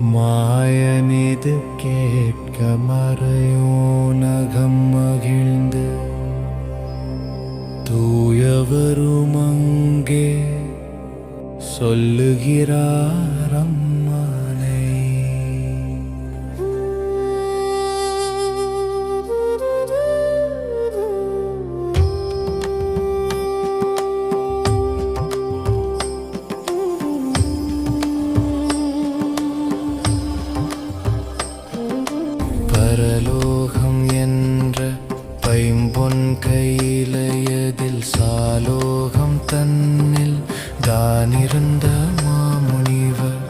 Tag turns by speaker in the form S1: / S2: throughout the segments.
S1: மாயனிது கேட்க மறையோனகம் மகிழ்ந்து. தூயவரும் அங்கே சொல்லுகிறாரம் பரலோகம் என்ற பைம்பொன் கையிலையதில் சாலோகம் தன்னில் தானிருந்த மாமுனிவர்.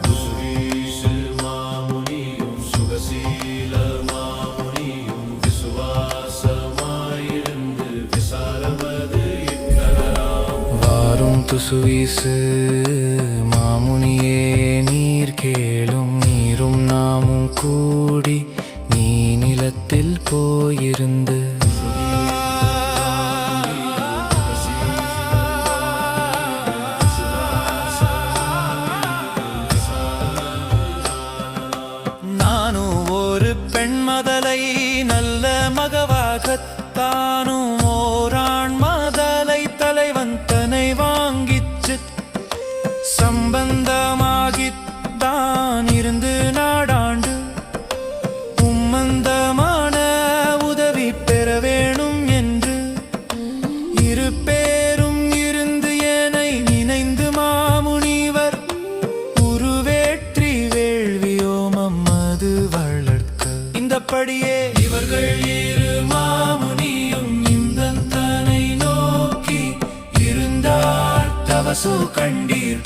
S1: வாரும் துசுவீசு மாமுனியே நீர் கேளும் நீரும் நாமும் கூடி நிலத்தில் போயிருந்து நானும் ஒரு பெண்மதலை நல்ல மகவாகத்தானும் ஓராண் மதலை தலைவன் தனை வாங்கிச்சு சம்பந்தமாகித்தான் பெற வேணும் என்று இரு பேரும் இருந்து ஏனை நினைந்து மாமுனிவர் உருவேற்றி வேள்வியோமம் அது வளர்க்க. இந்தப்படியே இவர்கள் இரு மாமுனியும் இந்த தனை நோக்கி இருந்தார். தவசு கண்டீர்.